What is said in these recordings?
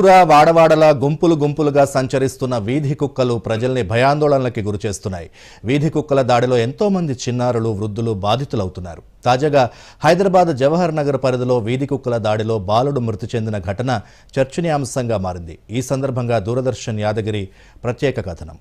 ఊరూరా వాడవాడలా గుంపులు గుంపులుగా సంచరిస్తున్న వీధి కుక్కలు ప్రజల్ని భయాందోళనలకి గురిచేస్తున్నాయి. వీధి కుక్కల దాడిలో ఎంతో మంది చిన్నారులు వృద్ధులు బాధితులవుతున్నారు. తాజాగా హైదరాబాద్ జవహర్ నగర్ పరిధిలో వీధి కుక్కల దాడిలో బాలుడు మృతి చెందిన ఘటన చర్చనీయాంశంగా మారింది. ఈ సందర్భంగా దూరదర్శన్ యాదగిరి ప్రత్యేక కథనం.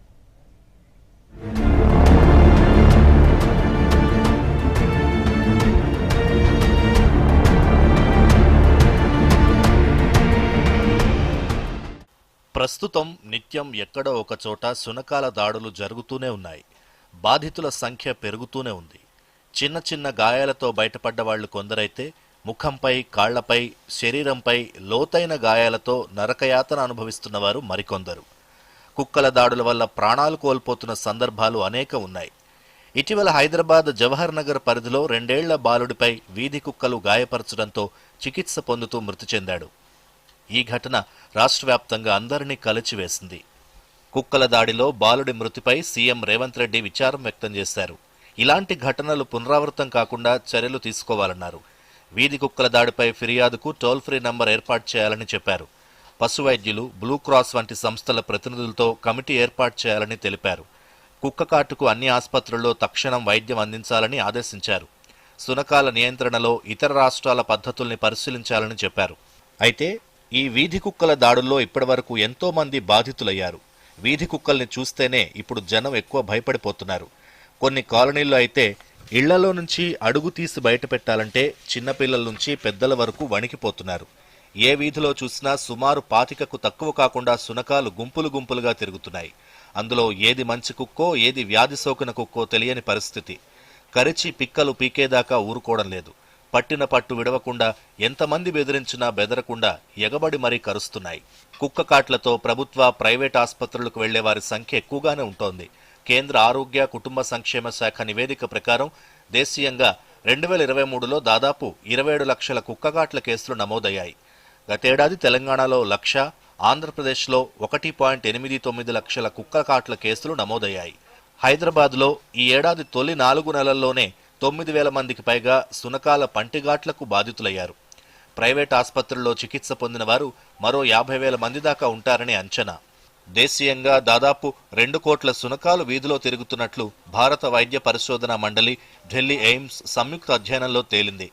ప్రస్తుతం నిత్యం ఎక్కడో ఒక చోట సునకాల దాడులు జరుగుతూనే ఉన్నాయి. బాధితుల సంఖ్య పెరుగుతూనే ఉంది. చిన్న చిన్న గాయాలతో బయటపడ్డ వాళ్ళు కొందరైతే ముఖంపై కాళ్ళపై శరీరంపై లోతైన గాయాలతో నరకయాతన అనుభవిస్తున్నవారు మరికొందరు. కుక్కల దాడుల వల్ల ప్రాణాలు కోల్పోతున్న సందర్భాలు అనేక ఉన్నాయి. ఇటీవల హైదరాబాద్ జవహర్ నగర్ పరిధిలో రెండేళ్ళ బాలుడిపై వీధి కుక్కలు గాయపరచడంతో చికిత్స పొందుతూ మృతి చెందాడు. ఈ ఘటన రాష్ట్ర వ్యాప్తంగా అందరినీ కలిచివేసింది. కుక్కల దాడిలో బాలుడి మృతిపై సీఎం రేవంత్ రెడ్డి విచారం వ్యక్తం చేశారు. ఇలాంటి ఘటనలు పునరావృతం కాకుండా చర్యలు తీసుకోవాలన్నారు. వీధి కుక్కల దాడిపై ఫిర్యాదుకు టోల్ ఫ్రీ నంబర్ ఏర్పాటు చేయాలని చెప్పారు. పశు వైద్యులు బ్లూ క్రాస్ వంటి సంస్థల ప్రతినిధులతో కమిటీ ఏర్పాటు చేయాలని తెలిపారు. కుక్క కాటుకు అన్ని ఆసుపత్రుల్లో తక్షణం వైద్యం అందించాలని ఆదేశించారు. సునకాల నియంత్రణలో ఇతర రాష్ట్రాల పద్ధతుల్ని పరిశీలించాలని చెప్పారు. అయితే ఈ వీధి కుక్కల దాడుల్లో ఇప్పటివరకు ఎంతో మంది బాధితులయ్యారు. వీధి కుక్కల్ని చూస్తేనే ఇప్పుడు జనం ఎక్కువ భయపడిపోతున్నారు. కొన్ని కాలనీల్లో అయితే ఇళ్ళలో నుంచి అడుగు తీసి బయట పెట్టాలంటే చిన్నపిల్లల నుంచి పెద్దల వరకు వణికిపోతున్నారు. ఏ వీధిలో చూసినా సుమారు పాతికకు తక్కువ కాకుండా సునకాలు గుంపులు గుంపులుగా తిరుగుతున్నాయి. అందులో ఏది మంచి కుక్కో ఏది వ్యాధి సోకిన కుక్కో తెలియని పరిస్థితి. కరిచి పిక్కలు పీకేదాకా ఊరుకోవడం లేదు. పట్టిన పట్టు విడవకుండా ఎంతమంది బెదిరించినా బెదరకుండా ఎగబడి మరీ కరుస్తున్నాయి. కుక్క కాట్లతో ప్రభుత్వ ప్రైవేట్ ఆసుపత్రులకు వెళ్ళే వారి సంఖ్య ఎక్కువగానే ఉంటోంది. కేంద్ర ఆరోగ్య కుటుంబ సంక్షేమ శాఖ నివేదిక ప్రకారం దేశీయంగా రెండు వేల ఇరవై మూడులో దాదాపు ఇరవై ఏడు లక్షల కుక్కకాట్ల కేసులు నమోదయ్యాయి. గతేడాది తెలంగాణలో లక్ష ఆంధ్రప్రదేశ్లో ఒకటి పాయింట్ ఎనిమిది తొమ్మిది లక్షల కుక్కకాట్ల కేసులు నమోదయ్యాయి. హైదరాబాద్లో ఈ ఏడాది తొలి నాలుగు నెలల్లోనే తొమ్మిది వేల మందికి పైగా సునకాల పంటిఘాట్లకు బాధితులయ్యారు. ప్రైవేట్ ఆసుపత్రుల్లో చికిత్స పొందిన వారు మరో యాభై వేల మంది దాకా ఉంటారని అంచనా. దేశీయంగా దాదాపు రెండు కోట్ల సునకాలు వీధిలో తిరుగుతున్నట్లు భారత వైద్య పరిశోధన మండలి ఢిల్లీ ఎయిమ్స్ సంయుక్త అధ్యయనంలో తేలింది.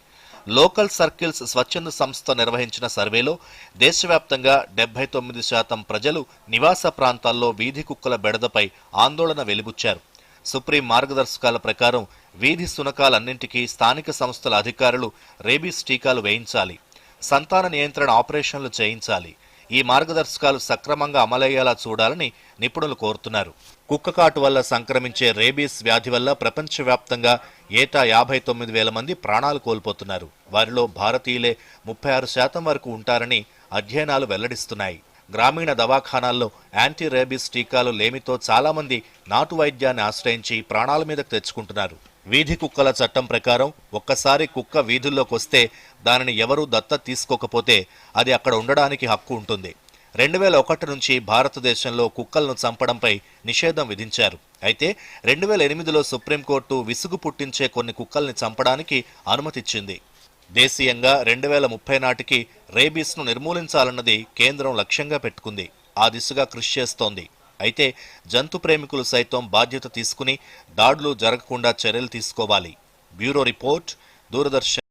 లోకల్ సర్కిల్స్ స్వచ్ఛంద సంస్థ నిర్వహించిన సర్వేలో దేశవ్యాప్తంగా డెబ్బై తొమ్మిది శాతం ప్రజలు నివాస ప్రాంతాల్లో వీధి కుక్కల బెడదపై ఆందోళన వెలిబుచ్చారు. సుప్రీం మార్గదర్శకాల ప్రకారం వీధి సునకాలన్నింటికీ స్థానిక సంస్థల అధికారులు రేబీస్ టీకాలు వేయించాలి. సంతాన నియంత్రణ ఆపరేషన్లు చేయించాలి. ఈ మార్గదర్శకాలు సక్రమంగా అమలయ్యేలా చూడాలని నిపుణులు కోరుతున్నారు. కుక్కకాటు వల్ల సంక్రమించే రేబీస్ వ్యాధి వల్ల ప్రపంచవ్యాప్తంగా ఏటా యాభై తొమ్మిది వేల మంది ప్రాణాలు కోల్పోతున్నారు. వారిలో భారతీయులే ముప్పై ఆరు శాతం వరకు ఉంటారని అధ్యయనాలు వెల్లడిస్తున్నాయి. గ్రామీణ దవాఖానాల్లో యాంటీ రేబీస్ టీకాలు లేమితో చాలామంది నాటు వైద్యాన్ని ఆశ్రయించి ప్రాణాల మీదకు తెచ్చుకుంటున్నారు. వీధి కుక్కల చట్టం ప్రకారం ఒక్కసారి కుక్క వీధుల్లోకి వస్తే దానిని ఎవరూ దత్త తీసుకోకపోతే అది అక్కడ ఉండడానికి హక్కు ఉంటుంది. రెండు వేల ఒకటి నుంచి భారతదేశంలో కుక్కలను చంపడంపై నిషేధం విధించారు. అయితే రెండు వేల ఎనిమిదిలో సుప్రీంకోర్టు విసుగు పుట్టించే కొన్ని కుక్కల్ని చంపడానికి అనుమతిచ్చింది. దేశీయంగా రెండు వేల ముప్పై నాటికి రేబీస్ను నిర్మూలించాలన్నది కేంద్రం లక్ష్యంగా పెట్టుకుంది. ఆ దిశగా కృషి చేస్తోంది. అయితే జంతు ప్రేమికులు సైతం బాధ్యత తీసుకుని దాడులు జరగకుండా చర్యలు తీసుకోవాలి. Bureau report Doordarshan.